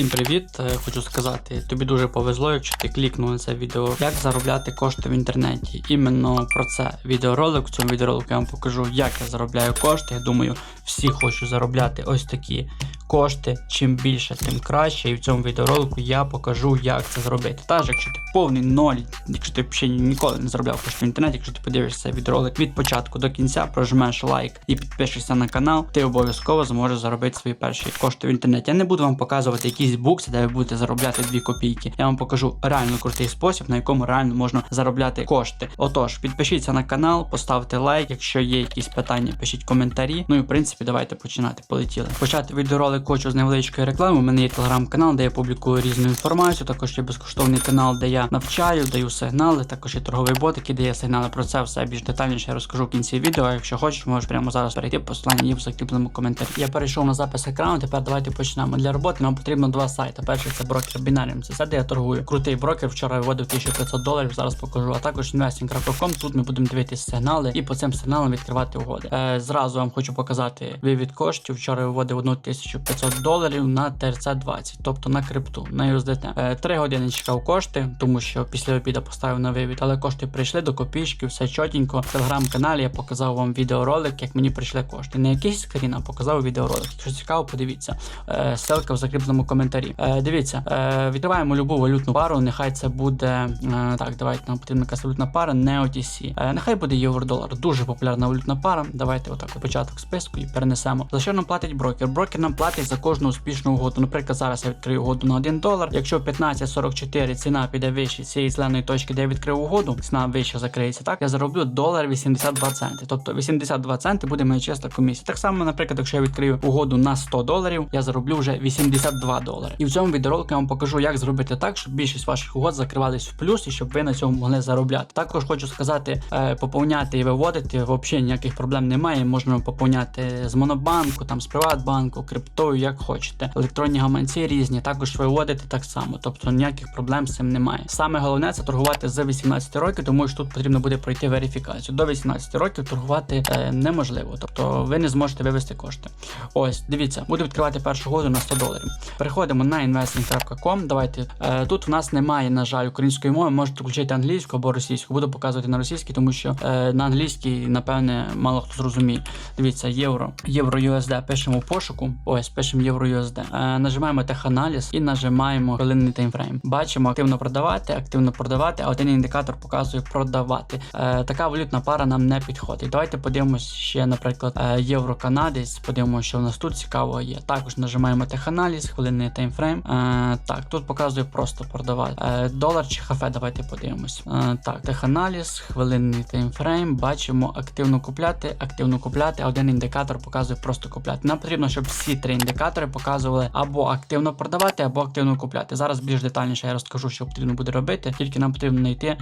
Всім привіт! Е, Хочу сказати, тобі дуже повезло, якщо ти клікнув на це відео, як заробляти кошти в інтернеті. Іменно про це відеоролик. В цьому відеоролику я вам покажу, як я заробляю кошти. Я думаю, всі хочуть заробляти ось такі кошти. Чим більше, тим краще. І в цьому відеоролику я покажу, як це зробити. Тож, якщо ти повний ноль, якщо ти взагалі ніколи не заробляв кошти в інтернеті, якщо ти подивишся відеоролик від початку до кінця, прожмеш лайк і підпишешся на канал, ти обов'язково зможеш заробити свої перші кошти в інтернеті. Я не буду вам показувати якісь букси, де ви будете заробляти 2 копійки. Я вам покажу реально крутий спосіб, на якому реально можна заробляти кошти. Отож, підпишіться на канал, поставте лайк. Якщо є якісь питання, пишіть коментарі. Ну і в принципі, давайте починати. Полетіли. Почати відеоролик хочу з невеличкої реклами. У мене є телеграм-канал, де я публікую різну інформацію. Також є безкоштовний канал, де я навчаю, даю сигнали. Також є торговий бот, який дає сигнали про це. Все більш детальніше я розкажу в кінці відео. А Якщо хочеш, можеш прямо зараз перейти. Посилання є в закріпленому коментарі. Я перейшов на запис екрану. Тепер давайте почнемо. Для роботи нам потрібно два сайти. Перший це брокер Binarium. Це сайт, де я торгую. Крутий брокер. Вчора виводив 1500 доларів. Зараз покажу. А також investing.com. Тут ми будемо дивитися сигнали і по цим сигналам відкривати угоди. Е, зразу вам хочу показати вивід коштів. Вчора виводив 1500 доларів на TRC20, тобто на крипту, на USDT. Е, Три години чекав кошти, тому що після обіду поставив на вивід, але кошти прийшли до копійки, все чотенько. В телеграм-каналі я показав вам відеоролик, як мені прийшли кошти. Не якийсь скрін, а показав відеоролик. Якщо цікаво, подивіться. Е, Ссылка в закріпленому коментарі. Е, Дивіться, е, відкриваємо любу валютну пару. Нехай це буде е, так. Давайте нам потрібна якась валютна пара, не OTC. Е, Нехай буде євро-долар. Дуже популярна валютна пара. Давайте отак от початок списку і перенесемо. За що нам платить брокер? Брокер нам платить за кожну успішну угоду. Наприклад, зараз я відкрию угоду на 1 долар. Якщо 15.44 ціна піде вище цієї зеленої точки, де я відкрив угоду, ціна вище закриється. Так я зароблю долар 82 центи. Тобто 82 центи буде моя чиста комісія. Так само, наприклад, якщо я відкрию угоду на 100 доларів, я зароблю вже 82 долари. І в цьому відеоролику я вам покажу, як зробити так, щоб більшість ваших угод закривались в плюс і щоб ви на цьому могли заробляти. Також хочу сказати, е, поповняти і виводити взагалі ніяких проблем немає. Можна поповняти з монобанку, там з Приватбанку, криптою, як хочете. Електронні гаманці різні, також виводити так само. Тобто ніяких проблем з цим немає. Саме головне це торгувати з 18 років, тому що тут потрібно буде пройти верифікацію. До 18 років торгувати е, неможливо, тобто ви не зможете вивести кошти. Ось, дивіться, буду відкривати першу году на 100 доларів. Переходимо на investing.com. Давайте е, тут в нас немає, на жаль, української мови. Можете включити англійську або російську. Буду показувати на російській, тому що е, на англійській, напевне, мало хто зрозуміє. Дивіться, євро, євро USD пишемо в пошуку. Ось, пишемо євро USD. Е, нажимаємо теханаліз і нажимаємо хвилинний таймфрейм. Бачимо активно продавати, активно продавати, а один індикатор показує продавати. Е, така валютна пара нам не підходить. Давайте подивимось ще, наприклад, е, євро канадець. Подивимося, що в нас тут цікавого є. Також нажимаємо теханаліз, хвилинний таймфрейм. Е, так, тут показує просто продавати. Е, долар чи хафе, давайте подивимось. Е, так, теханаліз, хвилинний таймфрейм. Бачимо активно купляти, активно купляти, один індикатор показує просто купляти. Нам потрібно, щоб всі три індикатори показували або активно продавати, або активно купляти. Зараз більш детальніше я розкажу, що потрібно буде робити. Тільки нам потрібно знайти е,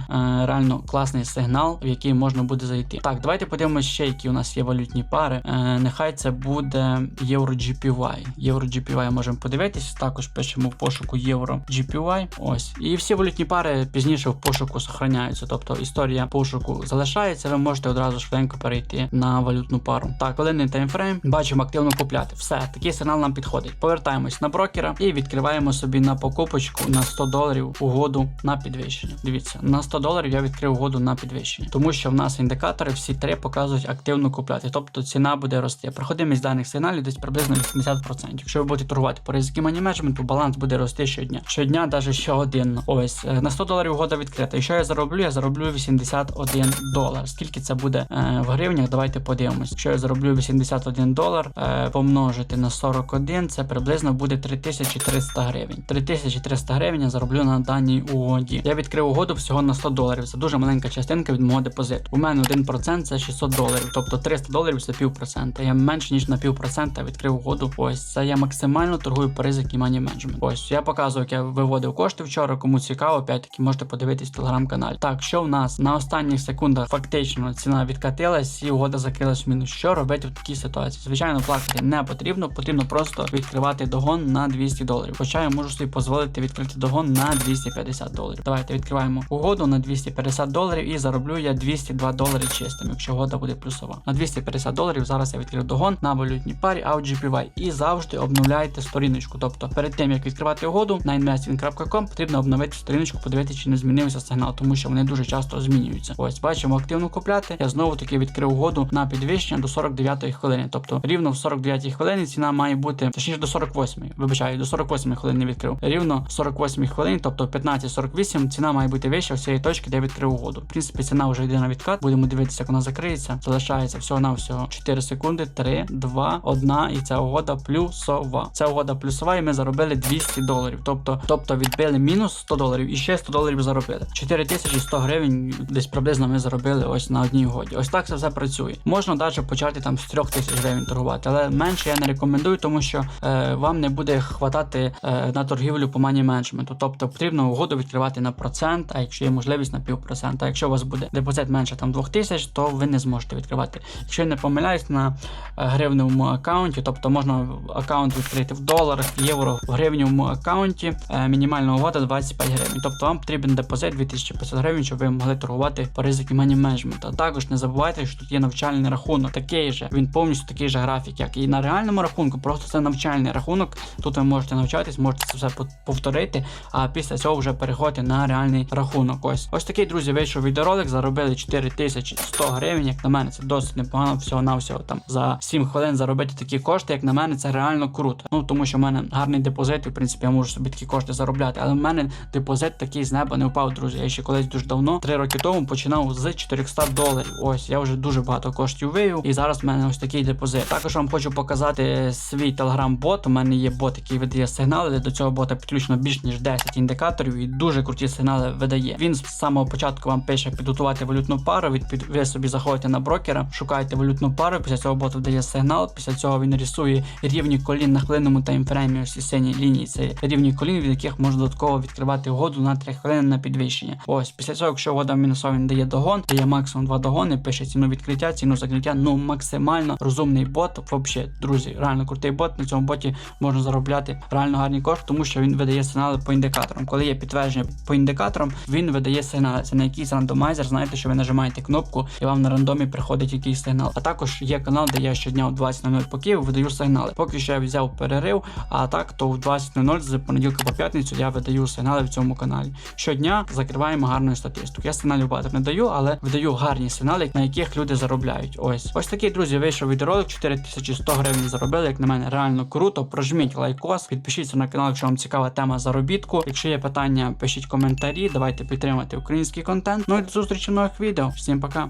реально класний сигнал, в який можна буде зайти. Так, давайте подивимося ще, які у нас є валютні пари. Е, нехай це буде Євро GPY. Євро GPY можемо подивитись. Також пишемо в пошуку Євро GPY. Ось. І всі валютні пари пізніше в пошуку сохраняються. Тобто історія пошуку залишається. Ви можете одразу швиденько перейти на валютну пару. Так, хвилинний таймфрейм. Бачимо активно купляти. Все, такий сигнал нам підходить. Повертаємось на брокера і відкриваємо собі на покупочку на 100 доларів угоду на підвищення. Дивіться, на 100 доларів я відкрив угоду на підвищення, тому що в нас індикатори всі три показують активно купляти. Тобто ціна буде рости. Проходимість даних сигналів десь приблизно 80%. Якщо ви будете торгувати по ризики мані менеджменту, баланс буде рости щодня. Щодня, навіть щогодинно. Ось е, на 100 доларів угода відкрита. І що я зароблю? Я зароблю 81 долар. Скільки це буде е, в гривнях? Давайте подивимось. Якщо я зароблю 81 долар, е, помножити на 41, це приблизно буде 3300 гривень. 3300 гривень я зароблю на даній угоді. Я відкрив угоду всього на 100 доларів. Це дуже маленька частинка від мого депозиту. У мене 1% це 600 доларів, тобто 300 доларів це півпроцента. Я менше ніж на півпроцента відкрив угоду. Ось це я максимально торгую по ризики мані менеджмент. Ось я показую, як я виводив кошти вчора. Кому цікаво, опять таки можете подивитись в телеграм-каналі. Так, що в нас на останніх секундах фактично ціна відкатилась і угода закрилась в мінус. Що робити в такій ситуації? Звичайно, плакати не потрібно, потрібно просто відкривати догон на 200 доларів. Хоча я можу собі дозволити відкрити догон на 250 доларів. Давайте відкриваємо угоду на 250 доларів і зароблю я 202 долари чистим, якщо угода буде плюсова. На 250 доларів зараз я відкрив догон на валютній парі AUGPY і завжди обновляйте сторіночку. Тобто Перед тим як відкривати угоду на investing.com потрібно обновити сторіночку, подивитися, чи не змінився сигнал, тому що вони дуже часто змінюються. Ось бачимо активно купляти. Я знову таки відкрив угоду на підвищення до 49-ї хвилини. Тобто рівно в 49-й хвилині ціна має бути точніше до 48-ї. Вибачаю, до 48-ї хвилини відкрив. Рівно 48-й хвилині, тобто в 15.48, ціна має бути вища з цієї точки, де відкрив угоду. В принципі, ціна вже йде на відкат. Будемо дивитися, як вона закриється. Залишається всього на всього 4 секунди, 3, 2, 1, і ця угода плюсова. Ця угода плюсова, і ми заробили 200 доларів. Тобто, тобто відбили мінус 100 доларів і ще 100 доларів заробили. 4100 гривень десь приблизно ми заробили ось на одній угоді. Ось так це все працює. Можна навіть почати там з 3000 гривень торгувати, але менше я не рекомендую, тому що е, вам не буде хватати е, на торгівлю по мані менеджменту. Тобто потрібно угоду відкривати на процент, а якщо є можливість на півпроцента. Якщо у вас буде депозит менше там 2000, то ви не зможете відкривати. Якщо я не помиляюсь на гривневому аккаунті, тобто можна аккаунт відкрити в доларах, євро, в гривневому аккаунті, е, мінімальна угода 25 гривень. Тобто вам потрібен депозит 2500 гривень, щоб ви могли торгувати по ризику мані менеджменту. А також не забувайте, що тут є навчальний рахунок, такий же, він повністю такий же графік, як і на реальному рахунку, просто це навчальний рахунок. Тут ви можете навчатись, можете це все повторити, а після цього вже переходити на реальний рахунок. Ось ось такий друзі вийшов відеоролик, заробили 4100 гривень. Як на мене, це досить непогано всього навсього там за 7 хвилин заробити такі кошти. Як на мене, це реально круто. Ну тому що в мене гарний депозит, і в принципі я можу собі такі кошти заробляти. Але в мене депозит такий з неба не впав, друзі. Я ще колись дуже давно, 3 роки тому, починав з 400 доларів. Ось я вже дуже багато коштів вивів, і зараз в мене ось такий депозит. Також вам хочу показати свій телеграм-бот. У мене є бот, який видає сигнали. До цього бота підключено більш ніж 10 індикаторів і дуже круті сигнали видає. Він з самого початку вам пише підготувати валютну пару. Від під ви собі заходите на брокера, шукаєте валютну пару. Після цього бот видає сигнал. Після цього він рисує рівні колін на хвилинному таймфреймі. Ось ці сині лінії. Це рівні колін, від яких можна додатково відкривати угоду на 3 хвилини на підвищення. Ось після цього, якщо угода мінусова, він дає догон, дає максимум 2 догони, пише ціну відкриття, ціну закриття. Ну максимально розумний бот. Взагалі, друзі, реально крутий бот. На цьому боті можна заробляти реально гарні кошти, тому що він видає сигнали по індикаторам. Коли є підтвердження по індикаторам, він видає сигнали. Це не якийсь рандомайзер. Знаєте, що ви нажимаєте кнопку і вам на рандомі приходить якийсь сигнал. А також є канал, де я щодня о 20.00 по Києву видаю сигнали. Поки що я взяв перерив, а так то в 20.00 з понеділка по п'ятницю я видаю сигнали в цьому каналі. Щодня закриваємо гарну статистику. Я сигналів багато не даю, але видаю гарні сигнали, на яких люди заробляють. Ось ось такий друзі. Вийшов відеоролик 4100 гривень заробили. Як на мене, реально круто. Прожміть лайкос, підпишіться на канал, якщо вам цікава тема заробітку. Якщо є питання, пишіть коментарі. Давайте підтримати український контент. Ну і до зустрічі в нових відео. Всім пока.